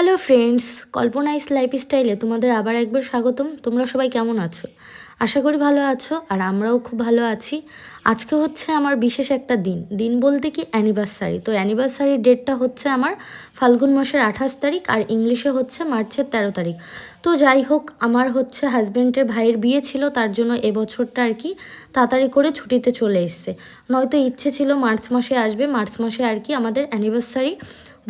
Hello friends কল্পনাইস লাইফস্টাইলে তোমাদের আবার একবার স্বাগতম। তোমরা সবাই কেমন আছো? আশা করি ভালো আছো আর আমরাও খুব ভালো আছি। আজকে হচ্ছে আমার বিশেষ একটা দিন। দিন বলতে কি? অ্যানিভার্সারি তো অ্যানিভার্সারির ডেটটা হচ্ছে আমার ফাল্গুন মাসের আঠাশ তারিখ আর ইংলিশে হচ্ছে মার্চের তেরো তারিখ। তো যাই হোক, আমার হচ্ছে হাজব্যান্ডের ভাইয়ের বিয়ে ছিল, তার জন্য এবছরটা আর কি তাড়াতাড়ি করে ছুটিতে চলে এসছে। নয়তো ইচ্ছে ছিল মার্চ মাসে আসবে, মার্চ মাসে আর কি আমাদের অ্যানিভার্সারি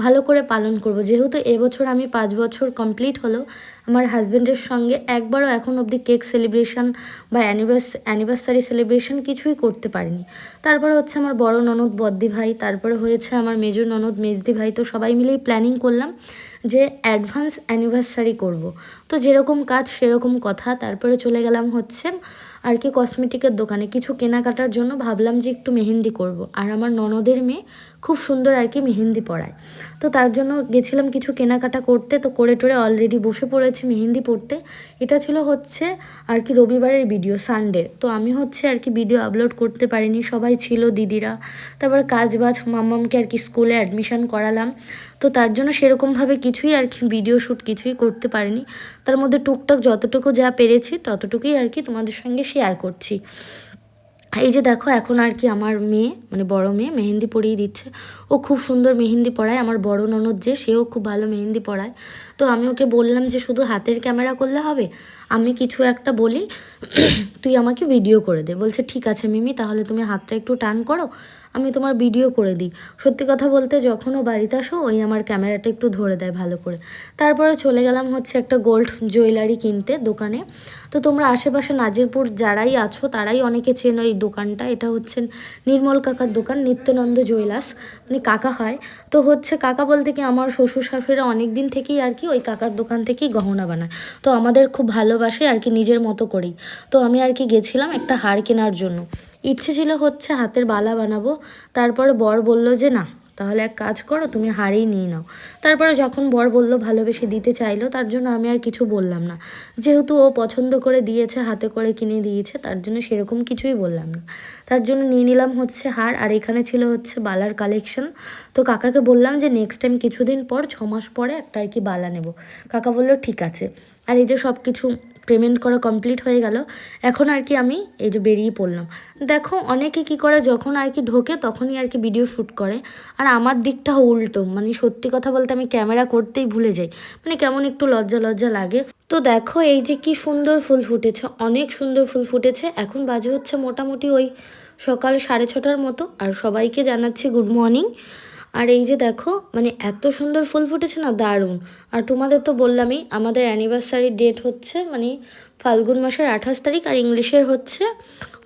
ভালো করে পালন করব। যেহেতু এবছর আমি পাঁচ বছর কমপ্লিট হলো, আমার হাজব্যান্ডের সঙ্গে একবারও এখন অবধি কেক সেলিব্রেশন বা অ্যানিভার্স অ্যানিভার্সারি সেলিব্রেশন কিছুই করতে পারিনি। তারপরে হচ্ছে আমার বড় ননদ বদ্দি ভাই, তারপরে হয়েছে আমার মেজর ননদ মেজদি ভাই, তো সবাই মিলেই প্ল্যানিং করলাম। যে অ্যাডভান্স অ্যানিভার্সারি করব। তো যেরকম কাজ সেরকম কথা। তারপরে চলে গেলাম হচ্ছে আর কি কসমেটিকের দোকানে। কিছু কেনাকাটার জন্য ভাবলাম যে একটু মেহেন্দি করব। আর আমার ননদের মেয়ে খুব সুন্দর আর কি মেহেন্দি পড়ায় তো তার জন্য গেছিলাম কিছু কেনাকাটা করতে। তো করে টোরে অলরেডি বসে পড়েছি মেহেন্দি পড়তে। এটা ছিল হচ্ছে আর কি রবিবারের ভিডিও সানডের তো আমি হচ্ছে আর কি ভিডিও আপলোড করতে পারিনি। সবাই ছিল দিদিরা। তারপর কাজ বাজ আর কি স্কুলে অ্যাডমিশান করালাম। তো তার জন্য সেরকমভাবে কিছুই আর কি ভিডিও শ্যুট কিছুই করতে পারিনি। তার মধ্যে টুকটাক যতটুকু যা পেরেছি ততটুকুই আর কি তোমাদের সঙ্গে শেয়ার করছি। এই যে দেখো, এখন আর কি আমার মেয়ে মানে বড় মেয়ে, মেহেন্দি পরিয়ে দিচ্ছে। ও খুব সুন্দর মেহেন্দি পড়ায় আমার বড় ননদ যে, সেও খুব ভালো মেহেন্দি পড়ায় তো আমি ওকে বললাম যে, শুধু হাতের ক্যামেরা করলে হবে? আমি কিছু একটা বলি, তুই আমাকে ভিডিও করে দে। বলছে, ঠিক আছে মিমি, তাহলে তুমি হাতটা একটু টান করো। আমি তোমার ভিডিও করে দিই। সত্যি কথা বলতে যখনও বাড়িতে আসো, ওই আমার ক্যামেরাটা একটু ধরে দেয় ভালো করে। তারপরে চলে গেলাম হচ্ছে একটা গোল্ড জুয়েলারি কিনতে দোকানে। তো তোমরা আশেপাশে নাজিরপুর যারাই আছো, তারাই অনেকে চেনো এই দোকানটা। এটা হচ্ছে নির্মল কাকার দোকান, নিত্যানন্দ জুয়েলার্স মানে কাকা হয়। তো হচ্ছে কাকা বলতে কি, আমার শ্বশুর শাশুড়িরা অনেক দিন থেকেই আর কি ওই কাকার দোকান থেকেই গহনা বানায়। তো আমাদের খুব ভালোবাসে আর কি নিজের মতো করেই। তো আমি আর কি গেছিলাম একটা হার কেনার জন্য। ইচ্ছে ছিল হচ্ছে হাতের বালা বানাবো। তারপরে বর বলল যে, না, তাহলে এক কাজ করো, তুমি হারেই নিয়ে নাও। তারপরে যখন বর বলল ভালোবেসে দিতে চাইলো, তার জন্য আমি আর কিছু বললাম না। যেহেতু ও পছন্দ করে দিয়েছে, হাতে করে কিনে দিয়েছে, তার জন্য সেরকম কিছুই বললাম না। তার জন্য নিয়ে নিলাম হচ্ছে হার আর এখানে ছিল হচ্ছে বালার কালেকশন তো কাকাকে বললাম যে নেক্সট টাইম কিছুদিন পর, ছ মাস পরে একটা আর কি বালা নেব। কাকা বলল, ঠিক আছে। আর এই যে সব কিছু পেমেন্ট করা কমপ্লিট হয়ে গেল, এখন আর কি আমি এই যে বেরিয়ে পড়লাম। দেখো, অনেকে কি করে, যখন আর কি ঢোকে তখনই আর কি ভিডিও শ্যুট করে। আর আমার দিকটা উল্টো মানে সত্যি কথা বলতে আমি ক্যামেরা করতেই ভুলে যাই। মানে কেমন একটু লজ্জা লজ্জা লাগে। তো দেখো, এই যে কি সুন্দর ফুল ফুটেছে, অনেক সুন্দর ফুল ফুটেছে। এখন বাজে হচ্ছে মোটামুটি ওই সকাল সাড়ে ছটার মতো। আর সবাইকে জানাচ্ছি গুড মর্নিং আর এই যে দেখো মানে এত সুন্দর ফুল ফুটেছে না, দারুণ। আর তোমাদের তো বললামই, আমাদের অ্যানিভার্সারি ডেট হচ্ছে মানে ফাল্গুন মাসের আঠাশ তারিখ আর ইংলিশের হচ্ছে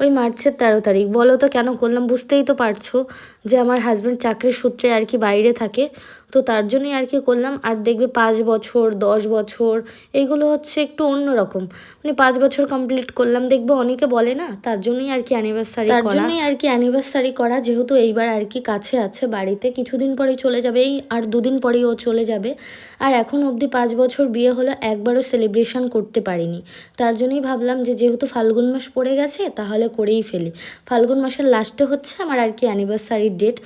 ওই মার্চের তেরো তারিখ। বলো তো কেন করলাম? বুঝতেই তো পারছ যে আমার হাজব্যান্ড চাকরির সূত্রে আর কি বাইরে থাকে। তো তার জন্যই আর কি করলাম। আর দেখবে পাঁচ বছর দশ বছর এইগুলো হচ্ছে একটু অন্য রকম। মানে পাঁচ বছর কমপ্লিট করলাম। দেখবে অনেকে বলে না তার জন্যই আর কি অ্যানিভার্সারি তার জন্যই আর কি অ্যানিভার্সারি করা। যেহেতু এইবার আর কি কাছে আছে বাড়িতে কিছুদিন পরেই চলে যাবে। এই আর দুদিন পরেই ও চলে যাবে। আর এখন অবধি পাঁচ বছর বিয়ে হলো একবারও সেলিব্রেশন করতে পারিনি। তার জন্যই ভাবলাম যে যেহেতু ফাল্গুন মাস পড়ে গেছে, তাহলে করেই ফেলি। ফাল্গুন মাসের লাস্টে হচ্ছে আমার আর কি অ্যানিভার্সারির ডেট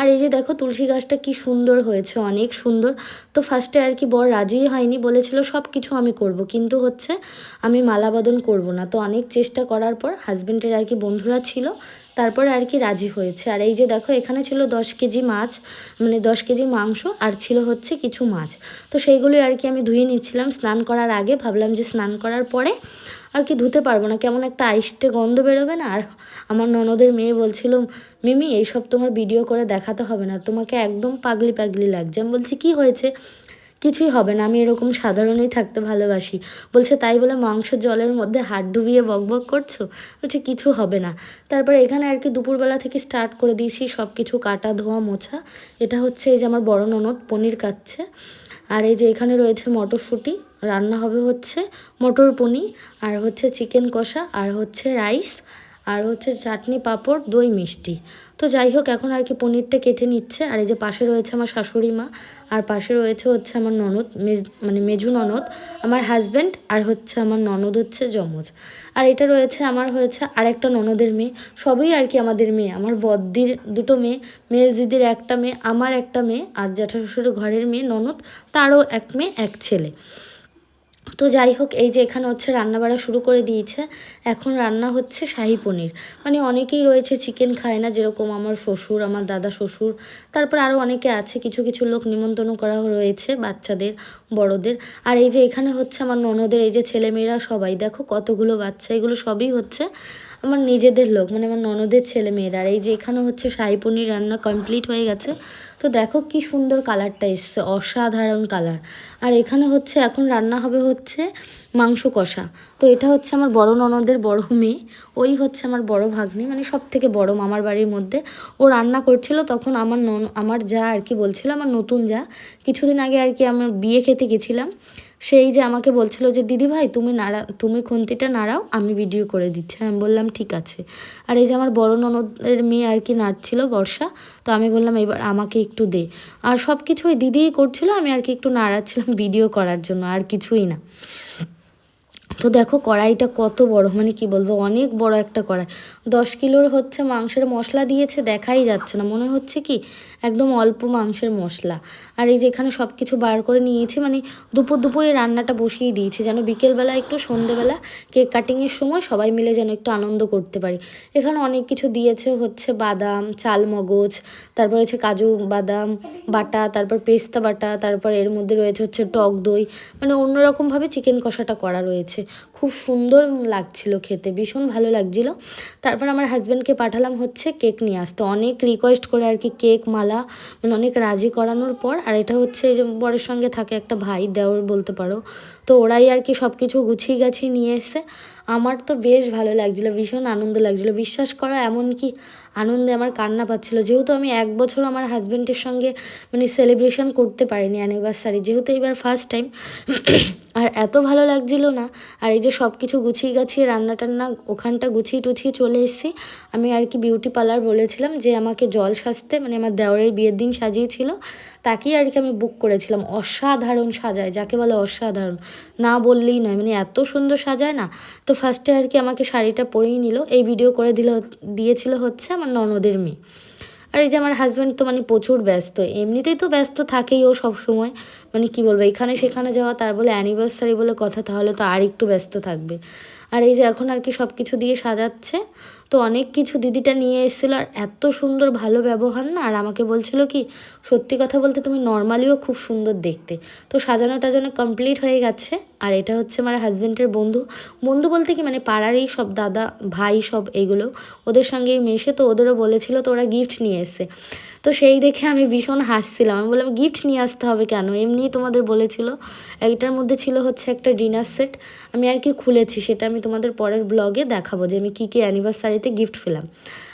আর এই যে দেখো তুলসী গাছটা কি সুন্দর হয়েছে, অনেক সুন্দর। তো ফার্স্টে আর কি বর রাজি হয়নি, বলেছিল সব কিছু আমি করব, কিন্তু হচ্ছে আমি মালাবাদন করব না। তো অনেক চেষ্টা করার পর হাজব্যান্ডের আর কি বন্ধুরা ছিল তারপরে আর কি রাজি হয়েছে। আর এই যে দেখো, এখানে ছিল দশ কেজি মাছ মানে দশ কেজি মাংস, আর ছিল হচ্ছে কিছু মাছ। তো সেইগুলোই আর কি আমি ধুয়ে নিচ্ছিলাম স্নান করার আগে। ভাবলাম যে স্নান করার পরে আর কি ধুতে পারব না। কেমন একটা আইসটে গন্ধ বেরোবে না? আর আমার ননদের মেয়ে বলছিল, মিমি, এইসব তোমার ভিডিও করে দেখাতে হবে না। তোমাকে একদম পাগলি পাগলি লাগছে। আমি বলছি, কি হয়েছে? কিছুই হবে না, আমি এরকম সাধারণই থাকতে ভালোবাসি। বলছে, তাই বলে মাংস জলের মধ্যে হাত ডুবিয়ে বকবক করছ? বলছে, কিছু হবে না। তারপরে এখানে আর কি দুপুরবেলা থেকে স্টার্ট করে দিয়েছি সব কিছু কাটা, ধোয়া, মোছা। এটা হচ্ছে এই যে আমার বড় ননদ, পনির কাটছে। আর এই যে এখানে রয়েছে মটরশুঁটি, রান্না হবে হচ্ছে মটর পনির আর হচ্ছে চিকেন কষা, আর হচ্ছে রাইস। আর হচ্ছে চাটনি, পাঁপড়, দই মিষ্টি। তো যাই হোক, এখন আর কি পনিরটা কেটে নিচ্ছে। আর এই যে পাশে রয়েছে আমার শাশুড়ি মা, আর পাশে রয়েছে হচ্ছে আমার ননদ, মেজ- মানে মেজু ননদ, আমার হাজব্যান্ড আর হচ্ছে আমার ননদ হচ্ছে যমজ। আর এটা রয়েছে আমার হয়েছে আরেকটা ননদের মেয়ে। সবই আর কি আমাদের মেয়ে। আমার বদ্দির দুটো মেয়ে মেজদিদির একটা মেয়ে, আমার একটা মেয়ে, আর জ্যাঠা শ্বশুরের ঘরের মেয়ে ননদ, তারও এক মেয়ে, এক ছেলে। তো যাই হোক, এই যে এখানে হচ্ছে রান্না বাড়া শুরু করে দিয়েছে। এখন রান্না হচ্ছে শাহি পনির। মানে অনেকেই রয়েছে চিকেন খায় না, যেরকম আমার শ্বশুর, আমার দাদা শ্বশুর। তারপর আরও অনেকে আছে, কিছু কিছু লোক নিমন্ত্রণ করা রয়েছে বাচ্চাদের, বড়দের। আর এই যে এখানে হচ্ছে আমার ননদের, এই যে ছেলেমেয়েরা সবাই, দেখো কতগুলো বাচ্চা, এগুলো সবই হচ্ছে আমার নিজেদের লোক মানে আমার ননদের ছেলেমেয়েরা। আর এই যে এখানে হচ্ছে শাহি পনির রান্না কমপ্লিট হয়ে গেছে। তো দেখো কি সুন্দর কালারটা এসছে, অসাধারণ কালার। আর এখানে হচ্ছে, এখন রান্না হবে হচ্ছে মাংস কষা। তো এটা হচ্ছে আমার বড় ননদের বড় মেয়ে, ওই হচ্ছে আমার বড় ভাগ্নি মানে সব থেকে বড় মামার বাড়ির মধ্যে। ও রান্না করছিল তখন আমার নন, আমার যা আর কি বলছিল, আমার নতুন যা। কিছুদিন আগে আর কি আমার বিয়ে খেতে গেছিলাম। সেই যে আমাকে বলছিল যে, দিদি ভাই, তুমি নাড়া, তুমি খুন্তিটা নাড়াও, আমি ভিডিও করে দিচ্ছি। আমি বললাম, ঠিক আছে। আর এই যে আমার বড় ননদের মেয়ে আর কি নাড়ছিল বর্ষা, তো আমি বললাম, এবার আমাকে একটু দে। আর সব কিছু ওই দিদিই করছিল, আমি আর কি একটু নাড়াচ্ছিলাম ভিডিও করার জন্য, আর কিছুই না। তো দেখো, কড়াইটা কত বড় মানে কি বলব, অনেক বড় একটা কড়াই। দশ কিলোর হচ্ছে মাংসের মশলা দিয়েছে, দেখাই যাচ্ছে না। মনে হচ্ছে কি একদম অল্প মাংসের মশলা। আর এই যে এখানে সব কিছু বার করে নিয়েছি মানে দুপুর দুপুরে রান্নাটা বসিয়ে দিয়েছি, যেন বিকেলবেলা একটু সন্ধেবেলা কেক কাটিংয়ের সময় সবাই মিলে যেন একটু আনন্দ করতে পারি। এখানে অনেক কিছু দিয়েছে, হচ্ছে বাদাম চালমগজ তারপর হচ্ছে কাজু বাদাম বাটা, তারপর পেস্তা বাটা, তারপর এর মধ্যে রয়েছে হচ্ছে টক দই মানে অন্যরকমভাবে চিকেন কষাটা করা রয়েছে। খুব সুন্দর লাগছিল খেতে, ভীষণ ভালো লাগছিল। তারপর আমার হাজব্যান্ডকে পাঠালাম হচ্ছে কেক নিয়ে আসতে। অনেক রিকোয়েস্ট করে আর কি কেক মালা মানে অনেক রাজি করানোর পর, আর এটা হচ্ছে যে বরের সঙ্গে থাকে একটা ভাই, দেওর বলতে পারো। তো ওরাই আর কি সব কিছু গুছিয়ে গাছিয়ে নিয়ে এসে আমার তো বেশ ভালো লাগছিল, ভীষণ আনন্দ লাগছিল। বিশ্বাস করো, এমনকি আনন্দে আমার কান্না পাচ্ছিলো। যেহেতু আমি এক বছর আমার হাজব্যান্ডের সঙ্গে মানে সেলিব্রেশন করতে পারিনি অ্যানিভার্সারি যেহেতু এবার ফার্স্ট টাইম আর এত ভালো লাগছিল না, আর এই যে সব কিছু গুছিয়ে গাছিয়ে রান্না টান্না ওখানটা গুছিয়ে টুছিয়ে চলে এসেছি, আমি আর কি বিউটি পার্লার বলেছিলাম যে আমাকে জল সাজতে মানে আমার দেওয়ারের বিয়ের দিন সাজিয়েছিল, তাকেই আর কি আমি বুক করেছিলাম। অসাধারণ সাজায়, যাকে বলে অসাধারণ। না বললেই নয় মানে এত সুন্দর সাজায় না, তো ফার্স্টে আর কি আমাকে শাড়িটা পরেই নিল। এই ভিডিও করে দিল, দিয়েছিল হচ্ছে আমার ননদের মেয়ে। আর এই যে আমার হাজব্যান্ড তো মানে প্রচুর ব্যস্ত, এমনিতেই তো ব্যস্ত থাকেই ও সব সময় মানে কি বলব, এখানে সেখানে যাওয়া, তার বলে অ্যানিভার্সারি বলে কথা, তাহলে তো আর একটু ব্যস্ত থাকবে। আর এই যে এখন আর কি সব কিছু দিয়ে সাজাচ্ছে তো অনেক কিছু দিদিটা নিয়ে এসেছিল আর এত সুন্দর ভালো ব্যবহার না? আর আমাকে বলছিল কি, সত্যি কথা বলতে তুমি নর্মালিও খুব সুন্দর দেখতে। তো সাজানো টাজানো কমপ্লিট হয়ে গেছে। আর এটা হচ্ছে আমার হাজব্যান্ডের বন্ধু। বন্ধু বলতে কি মানে পাড়ারই সব দাদা, ভাই সব এগুলো, ওদের সঙ্গেই মেশে তো ওদেরও বলেছিল তো ওরা গিফট নিয়ে এসছে। তো সেই দেখে আমি ভীষণ হাসছিলাম। আমি বললাম গিফট নিয়ে আসতে হবে কেন? এমনিই তোমাদের বলেছিল। এইটার মধ্যে ছিল হচ্ছে একটা ডিনার সেট আমি আর কি খুলেছি সেটা আমি তোমাদের পরের ব্লগে দেখাবো যে আমি কী কী অ্যানিভার্সারিতে গিফট পেলাম।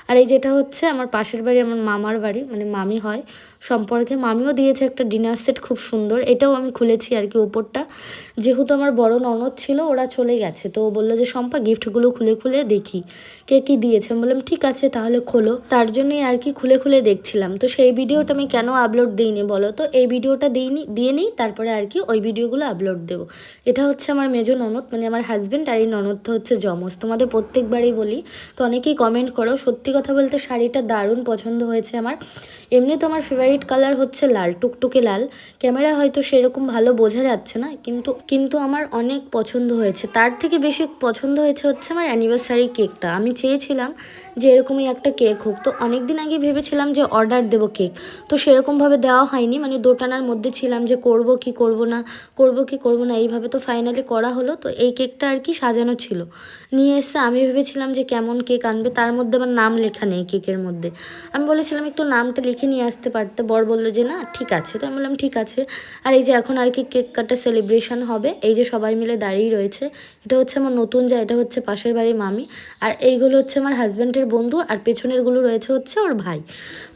আর এই যেটা হচ্ছে, আমার পাশের বাড়ি, আমার মামার বাড়ি মানে মামি হয় সম্পর্কে মামিও দিয়েছে একটা ডিনার সেট খুব সুন্দর, এটাও আমি খুলেছি আর কি ওপরটা। যেহেতু আমার বড় ননদ ছিল, ওরা চলে গেছে, তো বলল যে, শম্পা গিফটগুলো খুলে খুলে দেখি, কে কী দিয়েছে? আমি বললাম, ঠিক আছে, তাহলে খোলো। তার জন্যই আর কি খুলে খুলে দেখছিলাম। তো সেই ভিডিওটা আমি কেন আপলোড দিইনি বলো তো? এই ভিডিওটা দিইনি, দিয়ে নিই, তারপরে আর কি ওই ভিডিওগুলো আপলোড দেবো। এটা হচ্ছে আমার মেজো ননদ মানে আমার হাজব্যান্ড আর এই ননদটা হচ্ছে জমজ তোমাদের প্রত্যেকবারই বলি, তো অনেকেই কমেন্ট করো, সত্যি কথা বলতে শাড়িটা দারুণ পছন্দ হয়েছে আমার। এমনি তো আমার ফেভারিট কালার হচ্ছে লাল, টুকটুকে লাল। ক্যামেরা হয়তো সেরকম ভালো বোঝা যাচ্ছে না, কিন্তু কিন্তু আমার অনেক পছন্দ হয়েছে। তার থেকে বেশি পছন্দ হয়েছে হচ্ছে আমার অ্যানিভার্সারি কেকটা আমি চেয়েছিলাম যে এরকমই একটা কেক হোক। তো অনেক দিন আগে ভেবেছিলাম যে অর্ডার দেবো কেক। তো সেরকমভাবে দেওয়া হয়নি। মানে দোটানার মধ্যে ছিলাম যে করব কি করব না, করব কি করব না, এইভাবে তো ফাইনালি করা হলো। তো এই কেকটা আর কি সাজানো ছিল। নিয়ে এসে আমি ভেবেছিলাম যে কেমন কেক আনবে, তার মধ্যে আমার নাম লেখা নেই কেকের মধ্যে। আমি বলেছিলাম, একটু নামটা লিখে নিয়ে আসতে পারতে। বর বলল যে, না, ঠিক আছে। তো আমি বললাম, ঠিক আছে। আর এই যে এখন আর কি কেক কাটা সেলিব্রেশন হবে। এই যে সবাই মিলে দাঁড়িয়ে রয়েছে। এটা হচ্ছে আমার নতুন যা, এটা হচ্ছে পাশের বাড়ির মামি। আর এইগুলো হচ্ছে আমার হাজব্যান্ডের বন্ধু আর পেছনেরগুলো রয়েছে হচ্ছে ওর ভাই।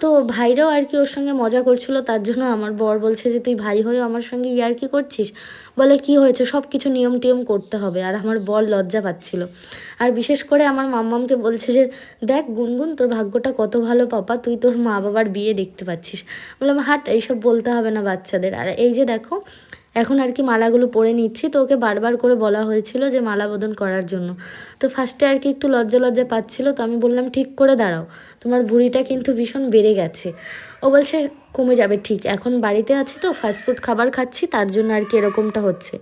তো ভাইরাও আর কি ওর সঙ্গে মজা করছিল, তার জন্য আমার বর বলছে যে, তুই ভাই হয়েও আমার সঙ্গে ইয়ার্কি করছিস? বলে, কি হয়েছে? সব কিছু নিয়ম টিয়ম করতে হবে। আর আমার বর লজ্জা পাচ্ছিল। আর বিশেষ করে আমার মাম্মামকে বলছে যে, দেখ গুনগুন, তোর ভাগ্যটা কত ভালো পাপা, তুই তোর মা বাবার বিয়ে দেখতে পাচ্ছিস। বললাম, হাট, এইসব বলতে হবে না বাচ্চাদের। আর এই যে দেখো এখন আর কি মালাগুলো পরে নিচ্ছি। তো ওকে বারবার করে বলা হয়েছিল যে মালা বদন করার জন্য। তো ফার্স্টে আর কি একটু লজ্জা লজ্জা পাচ্ছিল। তো আমি বললাম, ঠিক করে দাঁড়াও। তোমার ভুঁড়িটা কিন্তু ভীষণ বেড়ে গেছে। ও বলছে, কমে যাবে, ঠিক। এখন বাড়িতে আছি তো ফাস্টফুড খাবার খাচ্ছি, তার জন্য আর কি এরকমটা হচ্ছে।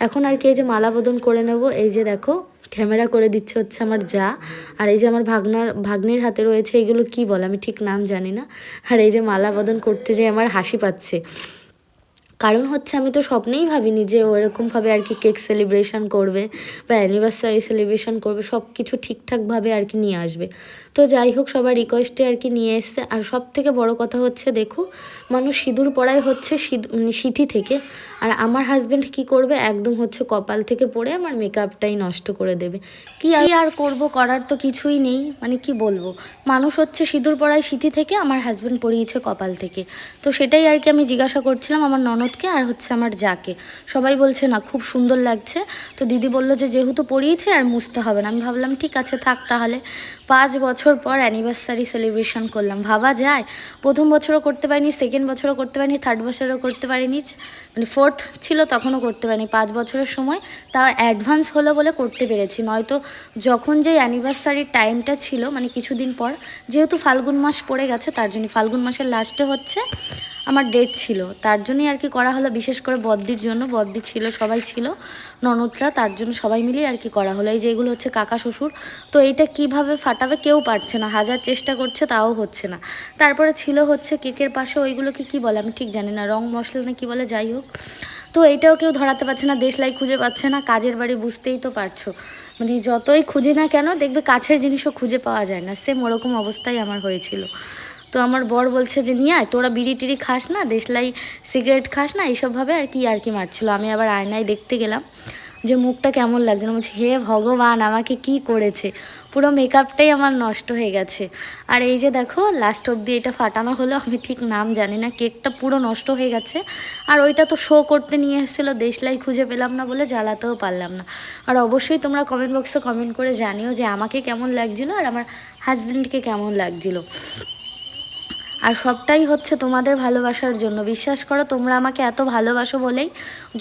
এখন আর কি এই যে মালা বদন করে নেব, এই যে দেখো ক্যামেরা করে দিচ্ছে হচ্ছে আমার যা। আর এই যে আমার ভাগনার, ভাগ্নির হাতে রয়েছে, এগুলো কি বলে, আমি ঠিক নাম জানি না। আর এই যে মালা বদন করতে যে আমার হাসি পাচ্ছে। কারণ হচ্ছে আমি তো স্বপ্নেই ভাবিনি যে ওরকমভাবে আর কি কেক সেলিব্রেশন করবে বা অ্যানিভার্সারি সেলিব্রেশন করবে সব কিছু ঠিকঠাকভাবে আর কি নিয়ে আসবে। তো যাই হোক, সবার রিকোয়েস্টে আর কি নিয়ে এসছে। আর সব থেকে বড় কথা হচ্ছে, দেখো, মানুষ সিঁদুর পড়ায় হচ্ছে সিঁথি থেকে। আর আমার হাজব্যান্ড কি করবে? একদম হচ্ছে কপাল থেকে পড়ে আমার মেকআপটাই নষ্ট করে দেবে। কি আর করব? করার তো কিছুই নেই। মানে কি বলব? মানুষ হচ্ছে সিঁদুর পড়ায় সিঁথি থেকে, আমার হাজব্যান্ড পরিয়েছে কপাল থেকে। তো সেটাই আর কি আমি জিজ্ঞাসা করছিলাম আমার ননদকে আর হচ্ছে আমার যাকে। সবাই বলছে, না, খুব সুন্দর লাগছে। তো দিদি বলল যে, যেহেতু পড়িয়েছে আর মুছতে হবে না। আমি ভাবলাম, ঠিক আছে, থাক তাহলে। পাঁচ বছর পর অ্যানিভার্সারি সেলিব্রেশন করলাম। ভাবা যায়, প্রথম বছরও করতে পারিনি সেকেন্ড বছরও করতে পারিনি থার্ড বছরও করতে পারিনি মানে ফোর্থ ছিল তখনও করতে পারিনি। পাঁচ বছরের সময় তা অ্যাডভান্স হলো বলে করতে পেরেছি। নয়তো যখন যে অ্যানিভার্সারির টাইমটা ছিল মানে কিছুদিন পর, যেহেতু ফাল্গুন মাস পড়ে গেছে, তার জন্য ফাল্গুন মাসের লাস্টে হচ্ছে আমার ডেট ছিল। তার জন্যই আর কি করা হলো, বিশেষ করে বদ্দির জন্য। বদ্দি ছিল, সবাই ছিল, ননদরা, তার জন্য সবাই মিলেই আর কি করা হলো। এই যে এগুলো হচ্ছে কাকা শ্বশুর, তো এইটা কীভাবে ফাটাবে কেউ পারছে না। হাজার চেষ্টা করছে, তাও হচ্ছে না। তারপরে ছিল হচ্ছে কেকের পাশে ওইগুলোকে কি বলে, আমি ঠিক জানি না, রং মশলা না কি বলে, যাই হোক। তো এইটাও কেউ ধরাতে পারছে না, দেশলাই খুঁজে পাচ্ছে না, কাজের বাড়ি বুঝতেই তো পারছ। মানে যতই খুঁজে না কেন, দেখবে কাছের জিনিসও খুঁজে পাওয়া যায় না। সেম ওরকম অবস্থাই আমার হয়েছিল। তো আমার বর বলছে যে, নিয়ে আয়, তোরা বিড়ি টিড়ি খাস না, দেশলাই সিগারেট খাস না এইসবভাবে আর কি আর কি মারছিল। আমি আবার আয়নায় দেখতে গেলাম যে, মুখটা কেমন লাগছে না। বলছি, হে ভগবান, আমাকে কি করেছে? পুরো মেকআপটাই আমার নষ্ট হয়ে গেছে। আর এই যে দেখো লাস্ট অবধি এটা ফাটানো হলো, আমি ঠিক নাম জানি না, কেকটা পুরো নষ্ট হয়ে গেছে। আর ওইটা তো শো করতে নিয়ে এসেছিল, দেশলাই খুঁজে পেলাম না বলে জ্বালাতেও পারলাম না। আর অবশ্যই তোমরা কমেন্ট বক্সে কমেন্ট করে জানিও যে, আমাকে কেমন লাগছিল আর আমার হাজব্যান্ডকে কেমন লাগছিল। আর সবটাই হচ্ছে তোমাদের ভালোবাসার জন্য। বিশ্বাস করো, তোমরা আমাকে এত ভালোবাসো বলেই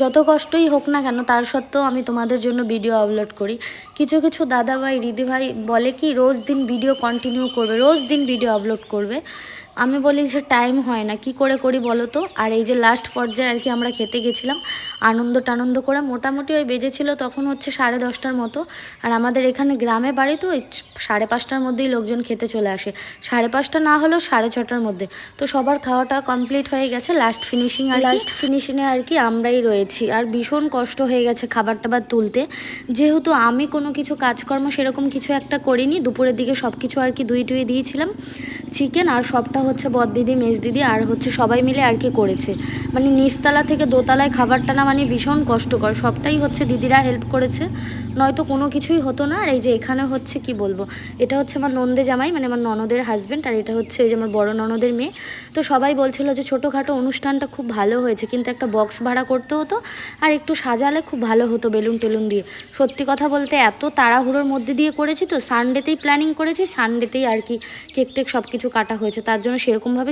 যত কষ্টই হোক না কেন, তার সত্ত্বেও আমি তোমাদের জন্য ভিডিও আপলোড করি। কিছু কিছু দাদা ভাই ভাই বলে কি, রোজ দিন ভিডিও কন্টিনিউ করবে, রোজ দিন ভিডিও আপলোড করবে। আমি বলি যে টাইম হয় না। কি করে করি বলো তো? আর এই যে লাস্ট পর্যায়ে আর কি আমরা খেতে গেছিলাম, আনন্দ টানন্দ করে। মোটামুটি ওই বেজেছিল তখন হচ্ছে সাড়ে দশটার মতো। আর আমাদের এখানে গ্রামে বাড়ি তো ওই সাড়ে পাঁচটার মধ্যেই লোকজন খেতে চলে আসে। সাড়ে পাঁচটা না হলেও সাড়ে ছটার মধ্যে। তো সবার খাওয়াটা কমপ্লিট হয়ে গেছে। লাস্ট ফিনিশিং আর লাস্ট ফিনিশিংয়ে আর কি আমরাই রয়েছি। আর ভীষণ কষ্ট হয়ে গেছে খাবার টাবার তুলতে। যেহেতু আমি কোনো কিছু কাজকর্ম সেরকম কিছু একটা করিনি। দুপুরের দিকে সব কিছু আর কি ধুয়ে টুয়ে দিয়েছিলাম। চিকেন আর সবটা হচ্ছে বদদিদি মেজ দিদি আর হচ্ছে সবাই মিলে আর কি করেছে। মানে নিচতলা থেকে দোতলায় খাবারটা না মানে ভীষণ কষ্টকর। সবটাই হচ্ছে দিদিরা হেল্প করেছে। নয়তো কোনো কিছুই হতো না। আর এই যে এখানে হচ্ছে কি বলব? এটা হচ্ছে আমার নন্দে জামাই মানে আমার ননদের হাজব্যান্ড আর এটা হচ্ছে এই যে আমার বড় ননদের মেয়ে। তো সবাই বলছিল যে ছোটোখাটো অনুষ্ঠানটা খুব ভালো হয়েছে। কিন্তু একটা বক্স ভাড়া করতে হতো আর একটু সাজালে খুব ভালো হতো বেলুন টেলুন দিয়ে। সত্যি কথা বলতে এত তাড়াহুড়োর মধ্যে দিয়ে করেছি তো সানডেতেই প্ল্যানিং করেছি সানডেতেই আর কি কেক টেক সব কিছু কাটা হয়েছে। তার জন্য সেরকমভাবে